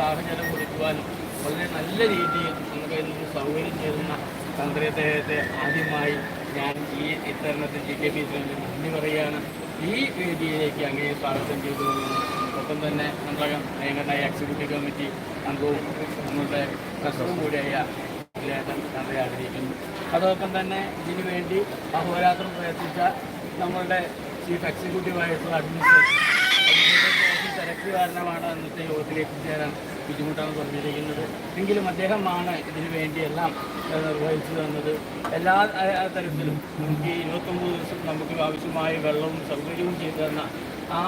സാഹചര്യം കൊടുക്കുവാനും വളരെ നല്ല രീതിയിൽ നമുക്ക് ഇതിന് സൗകര്യം ചെയ്യുന്ന തന്ത്രി അദ്ദേഹത്തെ ആദ്യമായി ഞാൻ ഈ ഇത്തരണത്തിൽ ജി കെ പി വേണ്ടി നന്ദി പറയുകയാണ്. ഈ വേദിയിലേക്ക് അങ്ങനെ സ്വാഗതം ചെയ്തു ഒപ്പം തന്നെ നമ്മുടെ നയകനായ എക്സിക്യൂട്ടീവ് കമ്മിറ്റി അംഗവും നമ്മളുടെ പ്രസവും കൂടിയായ തന്ത്രി ആഗ്രഹിക്കുന്നു അതോടൊപ്പം തന്നെ ഇതിനു വേണ്ടി അഹോരാത്രം പ്രയത്നിച്ച നമ്മളുടെ ചീഫ് എക്സിക്യൂട്ടീവ് ആയിട്ടുള്ള അഡ്മിനിസ്ട്രേഷൻ തിരക്ക് കാരണമാണ് അന്നത്തെ യോഗത്തിലേക്ക് ചേരാൻ ബുദ്ധിമുട്ടാണ് പറഞ്ഞിരിക്കുന്നത് എങ്കിലും അദ്ദേഹമാണ് ഇതിനു വേണ്ടിയെല്ലാം നിർവഹിച്ചു തന്നത്. എല്ലാ തരത്തിലും നമുക്ക് ഇരുപത്തൊമ്പത് ദിവസം നമുക്ക് ആവശ്യമായ വെള്ളവും സൗകര്യവും ചെയ്തു തന്ന ആ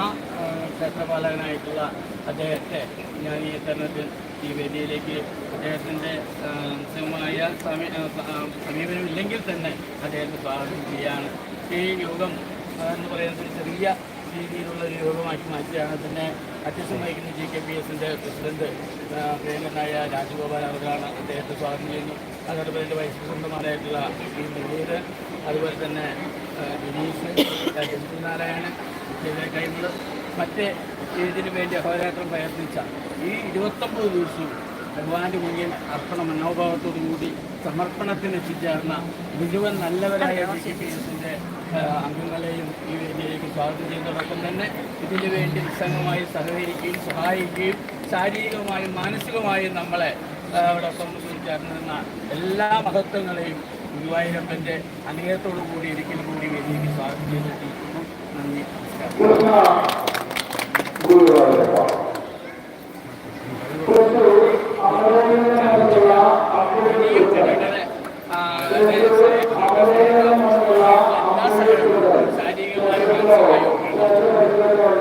ക്ഷേത്രപാലകനായിട്ടുള്ള അദ്ദേഹത്തെ ഞാൻ ഈ തരണത്തിൽ ഈ വേദിയിലേക്ക് അദ്ദേഹത്തിന്റെ സമയ സമീ സമീപനം ഇല്ലെങ്കിൽ തന്നെ അദ്ദേഹത്തെ സ്വാഗതം ചെയ്യാണ് ഈ യോഗം എന്ന് പറയുന്നത് ചെറിയ രീതിയിലുള്ള ഒരു യോഗമാക്കി മാറ്റിയാണ് തന്നെ അധ്യക്ഷം വഹിക്കുന്ന ജി കെ പി എസിന്റെ പ്രസിഡന്റ് പ്രേമനായ രാജഗോപാൽ അവരാണ് അദ്ദേഹത്തെ സ്വാഗതം ചെയ്യുന്നു. അതോടൊപ്പം എന്റെ വൈസ് പ്രസിഡന്റുമാരായിട്ടുള്ള പി മുനീർ അതുപോലെ തന്നെ ആ, ബിനീഷ് നാരായണൻ കൈമൾ മറ്റ് ഇതിനു വേണ്ടി അഹോരാത്രം പ്രയത്നിച്ച ഈ ഇരുപത്തൊമ്പത് ദിവസവും ഭഗവാന്റെ മുന്നിൽ അർപ്പണ മനോഭാവത്തോടു കൂടി സമർപ്പണത്തിന് എത്തിച്ചേർന്ന മുഴുവൻ നല്ലവരായ ബി ജെ പി എസിന്റെ അംഗങ്ങളെയും ഈ വേദിയിലേക്ക് സ്വാഗതം ചെയ്യുന്നതോടൊപ്പം തന്നെ ഇതിനു വേണ്ടി നിസ്സംഗമായി സഹകരിക്കുകയും സഹായിക്കുകയും ശാരീരികമായും മാനസികമായും നമ്മളെ ആ, ചേർന്നിരുന്ന എല്ലാ മഹത്വങ്ങളെയും ഗുരുവായൂരപ്പന്റെ അനുഗ്രഹത്തോടു കൂടി ഒരിക്കലും കൂടി വേദിയിലേക്ക് സ്വാഗതം ചെയ്തിട്ടിരിക്കുന്നു നന്ദി നമസ്കാരം.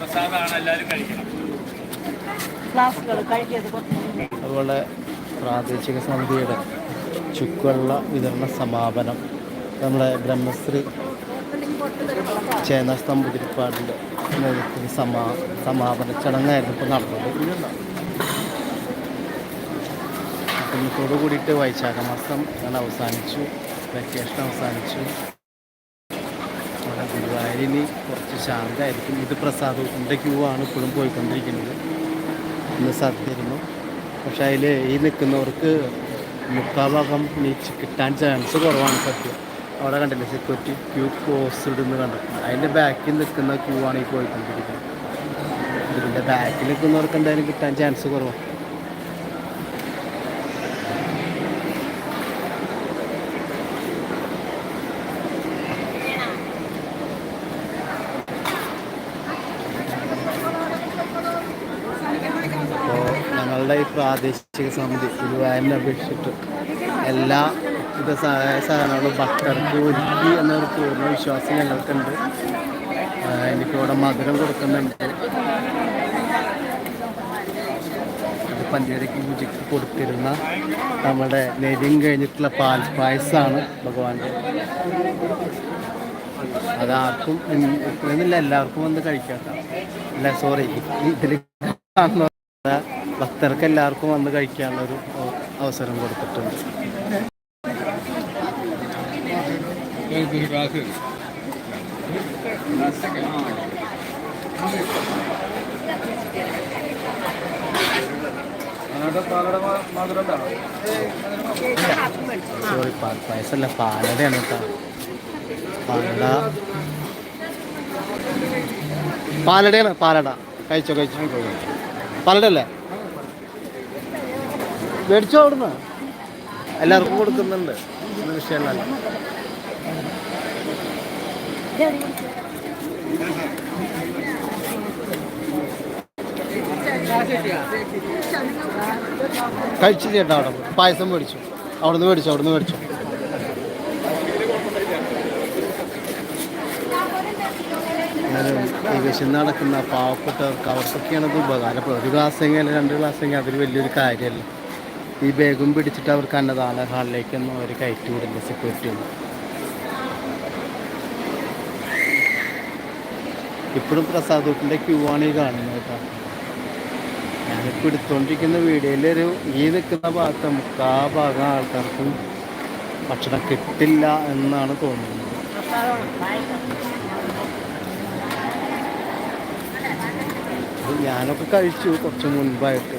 പ്രസാദമാണ് എല്ലാവരും കഴിക്കണം. അതുപോലെ പ്രാദേശിക സമിതിയുടെ ചുക്കുവെള്ള വിതരണ സമാപനം. നമ്മുടെ ബ്രഹ്മശ്രീ ചേനാസ്തം പുതിരിപ്പാടിന്റെ നേതൃത്വത്തിൽ സമാ സമാപന ചടങ്ങായിരുന്നു ഇപ്പോൾ നടന്നത്. ഇന്നത്തോടു കൂടിയിട്ട് വൈശാഖ മാസം ഞാൻ അവസാനിച്ചു. വെക്കേഷൻ അവസാനിച്ചു. ഗുരുവായൂരിന് കുറച്ച് ശാന്തമായിരിക്കും ഇത് പ്രസാദത്തിന്റെ ക്യൂ ആണ് ഇപ്പോഴും പോയിക്കൊണ്ടിരിക്കുന്നത്. ഇന്ന് സദ്യയിരുന്നു പക്ഷെ അതിൽ ഈ നിൽക്കുന്നവർക്ക് മുക്കാഭാഗം നീച്ച് കിട്ടാൻ ചാൻസ് കുറവാണ് സത്യം. അവിടെ കണ്ടില്ലേ സെക്യൂരിറ്റി ക്യൂ ക്ലോസ്ഡ് എന്ന് കണ്ടിട്ടുണ്ട് അതിന്റെ ബാക്കിൽ നിൽക്കുന്ന ക്യൂ ആണ് ഈ പോയിക്കൊണ്ടിരിക്കുന്നത്. ഇതിന്റെ ബാക്കിൽ നിൽക്കുന്നവർക്ക് എന്തായാലും കിട്ടാൻ ചാൻസ് കുറവാണ് അപ്പോൾ ഞങ്ങളുടെ ഈ പ്രാദേശിക സമിതി ഗുരുവായൂരിനെ അപേക്ഷിച്ചിട്ട് എല്ലാ വിധ സഹായ സാധനങ്ങളും ഭക്തർക്ക് ഒരുക്കി എന്നൊരു പൂർണ വിശ്വാസം ഞങ്ങൾക്കുണ്ട്. എനിക്കിവിടെ മധുരം കൊടുക്കുന്നുണ്ട്. അത് പഞ്ചായത്തേക്ക് പൂജയ്ക്ക് കൊടുത്തിരുന്ന നമ്മുടെ നെരിയും കഴിഞ്ഞിട്ടുള്ള പാൽ പായസമാണ് ഭഗവാന്റെ. അതാർക്കും ഇത്രയൊന്നുമില്ല എല്ലാവർക്കും വന്ന് കഴിക്കാം അല്ല സോറി ഇതിൽ ഭക്തർക്ക് എല്ലാവർക്കും വന്ന് കഴിക്കാനുള്ള ഒരു അവസരം കൊടുത്തിട്ടുണ്ട്. സോറി പാൽ പായസമല്ല പാലടയാണ് കേട്ടോ. പാലട. പാലടയാണ് പാലട. കഴിച്ചോ കഴിച്ചോ പാലട അല്ലേ മേടിച്ചോ അവിടുന്ന്? എല്ലാവർക്കും കൊടുക്കുന്നുണ്ട്. വിഷയമല്ല. കഴിച്ചു ചേട്ടാ അവിടെ. പായസം മേടിച്ചു. അവിടുന്ന് മേടിച്ചു അവിടുന്ന് മേടിച്ചു. വിശന്ന് നടക്കുന്ന പാവപ്പെട്ടവർക്ക് അവർക്കൊക്കെയാണ് ഉപകാരപ്പെടും ഒരു ഗ്ലാസ് അല്ലെങ്കിൽ രണ്ട് ഗ്ലാസ് എങ്കിൽ അതൊരു വലിയൊരു കാര്യമല്ല. ഈ ബാഗും പിടിച്ചിട്ട് അവർക്ക് അന്നദാന ഹാളിലേക്കൊന്നും അവർ കയറ്റി വിടില്ല സെക്യൂരിറ്റി ഒന്നും ഇപ്പോഴും പ്രസാദൂട്ടിന്റെ ക്യൂ ആണ് ഈ കാണുന്നത് കേട്ടോ. ഞാനിപ്പോൾ എടുത്തുകൊണ്ടിരിക്കുന്ന വീഡിയോയിൽ ഒരു ഈ നിൽക്കുന്ന ഭാഗത്ത് നമുക്ക് ആ ഭാഗം ആൾക്കാർക്കും ഭക്ഷണം കിട്ടില്ല എന്നാണ് തോന്നുന്നത്. ഞാനൊക്കെ കഴിച്ചു കുറച്ച് മുൻപായിട്ട്.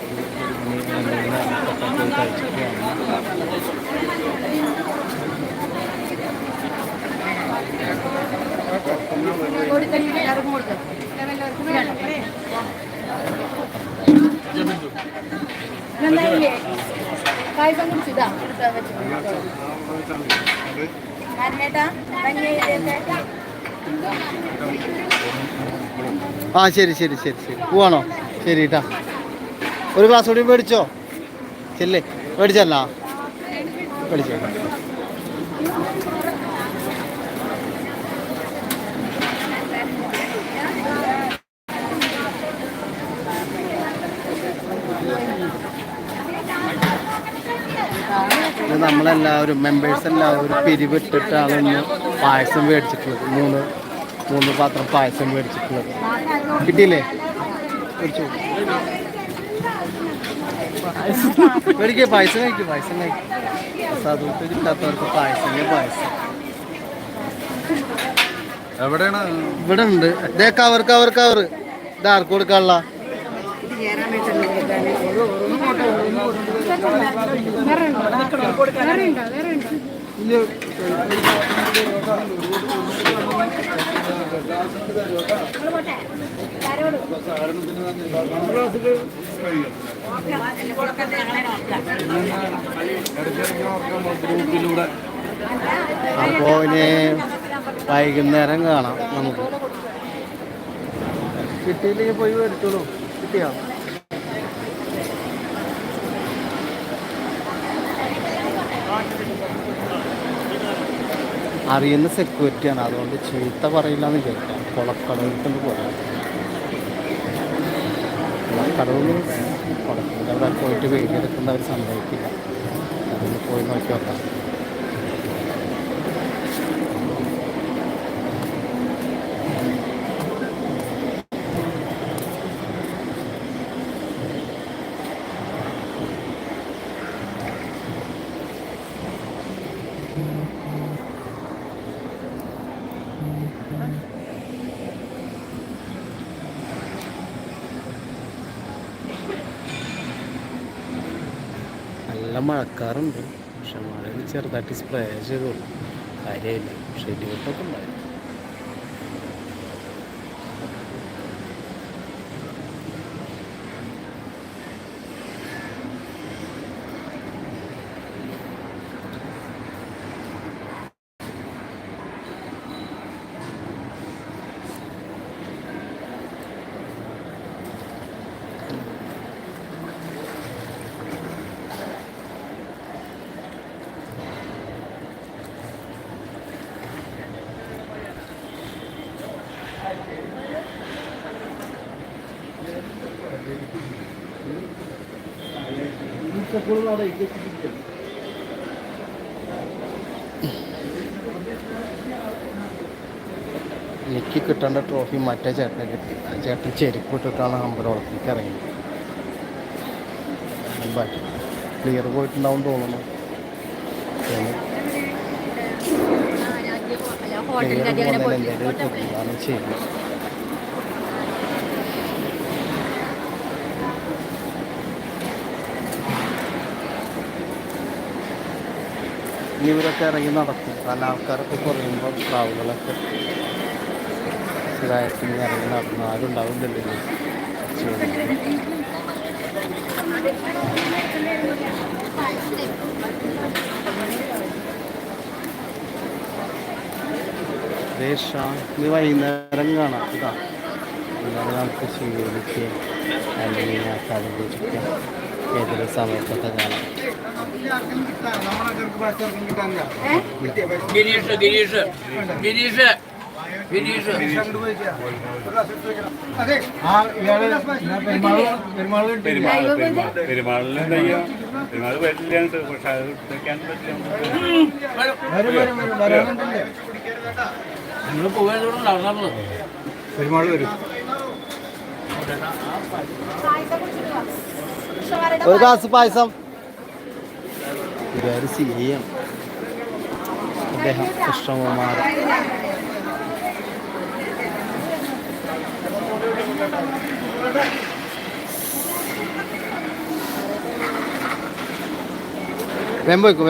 നേരത്തൊക്കെ പോയി കഴിച്ചിട്ടാണ് പായസം ആ ശരി ശരി ശരി ശരി. പോവാണോ? ശരി കേട്ടാ ഒരു ഗ്ലാസ് കൂടി മേടിച്ചോ? ചെല്ലേ. മേടിച്ചല്ല? മേടിച്ചോ. നമ്മളെല്ലാവരും മെമ്പേഴ്സ് എല്ലാവരും പിരിവിട്ടിട്ടാണ് ഇന്ന് പായസം മേടിച്ചിട്ടുള്ളത്. മൂന്ന് മൂന്ന് പാത്രം പായസം മേടിച്ചിട്ടുള്ളത്. കിട്ടിയില്ലേ? മേടിച്ചു. മേടിക്കേ പായസം കഴിക്കും പായസം കഴിക്കും. സാധുക്ക് കിട്ടാത്തവർക്ക് പായസം പായസം. എവിടെയാണ്? ഇവിടെ ഉണ്ട്. ഇതേ കവർ കവർ കവർ ഇത് ആർക്ക് കൊടുക്കാനുള്ള? ഗ്രൂപ്പിലൂടെ അപ്പോൾ ഇനി വൈകുന്നേരം കാണാം നമുക്ക്. കിട്ടിയില്ലെങ്കിൽ പോയി മേടിച്ചോളൂ കിട്ടിയോ? അറിയുന്ന സെക്യൂരിറ്റിയാണ് അതുകൊണ്ട് ചീത്ത പറയില്ല എന്ന് കേൾക്കാം. കുളക്കടവിൽ കൊണ്ട് പോകാം കുളക്കടവിൽ അവിടെ പോയിട്ട് വെയിലെടുക്കുന്നവർ സംഭവിക്കില്ല. അതൊന്ന് പോയി നോക്കി നോക്കാം. നല്ല മഴക്കാറുണ്ട്. പക്ഷെ മഴയിൽ ചെറുതായിട്ട് സ്പ്രേ ചെയ്തോളൂ കാര്യമില്ല പക്ഷെ അവിടെ ഉണ്ടായി എനിക്ക് കിട്ടേണ്ട ട്രോഫി മറ്റേ ചേട്ടനെ കിട്ടി. ആ ചേട്ടൻ ചെരുപ്പ് ഇട്ടിട്ടാണ് അമ്പലവളത്തേക്ക് ഇറങ്ങിയത്. ബാക്കി ക്ലിയർ പോയിട്ടുണ്ടാവും തോന്നുന്നു. ക്ലിയർ പോകുന്നതിന് പോയിട്ട് കൊടുക്കുന്നതാണ് ചെയ്യുന്നത് ഇനി ഇവരൊക്കെ ഇറങ്ങി നടക്കും. കാരണം ആൾക്കാരൊക്കെ കുറയുമ്പോൾ ട്രാവലുകളൊക്കെ സ്ഥിരമായിട്ട് ഇറങ്ങി നടന്നു. ആരും ഉണ്ടാവുന്നില്ലല്ലോ രേഷ ഇത് വൈകുന്നേരം കാണാം. ഇതാ. നമുക്ക് സ്വീകരിച്ച് അല്ലെങ്കിൽ ആൾക്കാരെ കുറിച്ചൊക്കെ ഏതൊരു സമയത്തൊക്കെ കാണാം. ഗിരീഷ് ഗിരീഷ് ഗിരീഷ് പെരുമാൾ പക്ഷെ അത് വെക്കാൻ പറ്റില്ല പെരുമാൾ വരും ഒരു ഗ്ലാസ് പായസം. ഗുരുവായൂർ സി എം അദ്ദേഹം കൃഷ്ണകുമാർ വേമ്പ് വെക്കും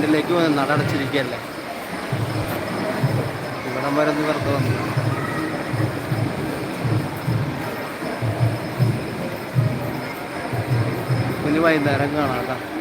ഫ്രണ്ടിലേക്ക് വന്ന് നട അടച്ചിരിക്കുകയല്ലേ ഇവിടം വരെ ഒന്ന് വെറുതെ വന്നു. ഇനി വൈകുന്നേരം കാണാം കേട്ടോ.